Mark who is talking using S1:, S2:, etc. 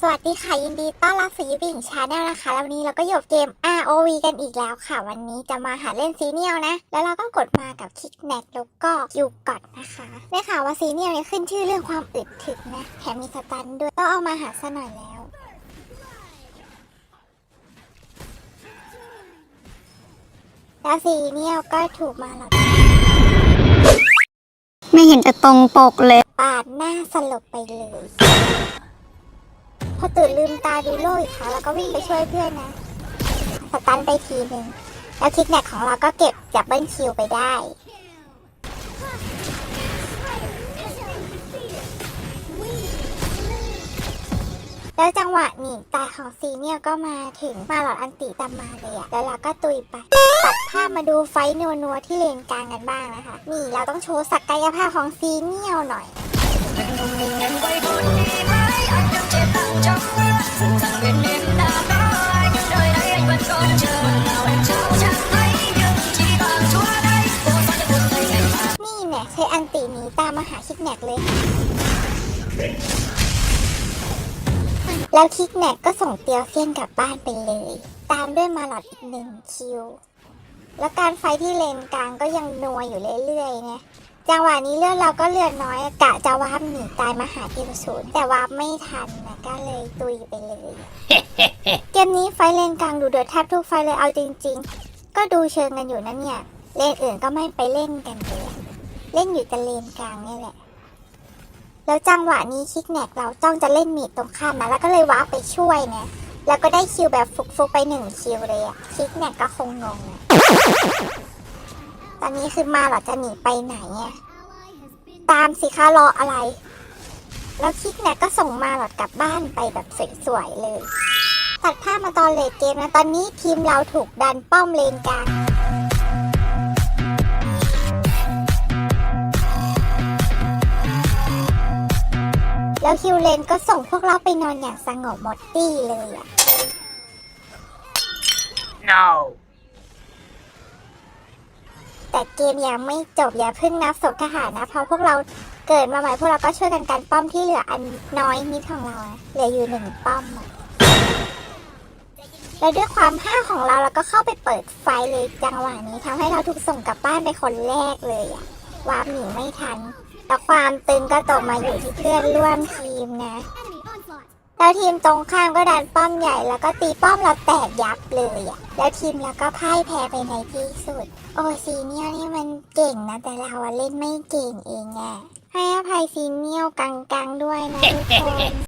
S1: สวัสดีค่ะ ยินดีต้อนรับสู่ยูบิงชาแนลนะคะแล้ววันนี้เราก็อยู่กับเกม ROV กันอีกแล้วค่ะ วันนี้จะมาหาเล่นซีเนียลนะ แล้วเราก็กดมากับคลิกแนกแล้วก็คิวกอดนะคะได้ข่าวว่าซีเนียลเนี่ยขึ้นชื่อเรื่องความอึดถึกนะ แถมมีสตันด้วยต้องเอามาหาซะหน่อยแล้ว แล้วซีเนียลก็ถูกมาหลอด
S2: ไม่เห็นจะตรงปกเลย
S1: ปาดหน้าสลบไปเลย พอตื่นลืมตาดูโลกอีกครั้งแล้วก็วิ่งไปช่วยเพื่อนนะสตันไปทีหนึ่งแล้วคิกแนกของเราก็เก็บจับเบิลคิวไปได้แล้วจังหวะหนีตายของซีเนี่ยก็มาถึงมาหลอดอันติตามมาเลยอะแล้วเราก็ตุยไป ตัดภาพมาดูไฟท์นัวๆที่เลนกลางกันบ้างนะคะ นี่เราต้องโชว์ศักยภาพของซีเนียหน่อย นี่เนี่ยใช้อันติหนีตามมาหาคิกแนกเลย แล้วคิกแนกก็ส่งเตียวเซียนกลับบ้านไปเลย ตามด้วยมาหลอดอีกหนึ่งคิว แล้วการไฟที่เลนกลางก็ยังนัวอยู่เรื่อยๆเนี่ย จังหวะนี้เลือดเราก็เลือดน้อยกะจะวาร์ปหนีตายมาหาทีมศูนย์แต่วาร์ปไม่ทันนะก็เลยตุยไปเลย เกมนี้ไฟเลนกลางดูเดือดแทบทุกไฟเลยเอาจริง ๆ ก็ดูเชิงกันอยู่นะเนี่ยเลนอื่นก็ไม่ไปเล่นกันเลยเล่นอยู่แต่เลนกลางนี่แหละ แล้วจังหวะนี้คิกแนกเราจ้องจะเล่นมีดตรงข้ามมาแล้วก็เลยวาร์ปไปช่วยเนี่ยแล้วก็ได้คิวแบบฟุกๆไปหนึ่งคิวเลยอะคิกแนกก็คงงงอะ อนนี้คือมาเหรอจะหนีไปไหนอะตามสิคะรออะไร แล้วคิกแนกก็ส่งมาหลอดกลับบ้านไปแบบสวยๆเลย ตัดภาพมาตอนเลดเกมนะ ตอนนี้ทีมเราถูกดันป้อมเลนกลางแล้วคิวเลนก็ส่งพวกเราไปนอนอย่างสงบหมดตี้เลยอะ
S3: No.
S1: แต่เกมยังไม่จบอย่าเพิ่งนับศพทหารนะเพราะพวกเราเกิดมาใหม่พวกเราก็ช่วยกันกันป้อมที่เหลืออันน้อยนิดของเราอะเหลืออยู่หนึ่งป้อมอะแล้วด้วยความห้าของเราเราก็เข้าไปเปิดไฟเลยจังหวะนี้ทำให้เราถูกส่งกลับบ้านไปคนแรกเลยอะวาร์ปหนีไม่ทัน แต่ความตึงก็ตกมาอยู่ที่เพื่อนร่วมทีมนะ แล้วทีมตรงข้ามก็ดันป้อมใหญ่แล้วก็ตีป้อมเราแตกยับเลยอะแล้วทีมเราก็พ่ายแพ้ไปในที่สุด โอ้ซีเนียลนี่มันเก่งนะ แต่เราเล่นไม่เก่งเองอะให้อภัยซีเนียลกังๆด้วยนะทุกคน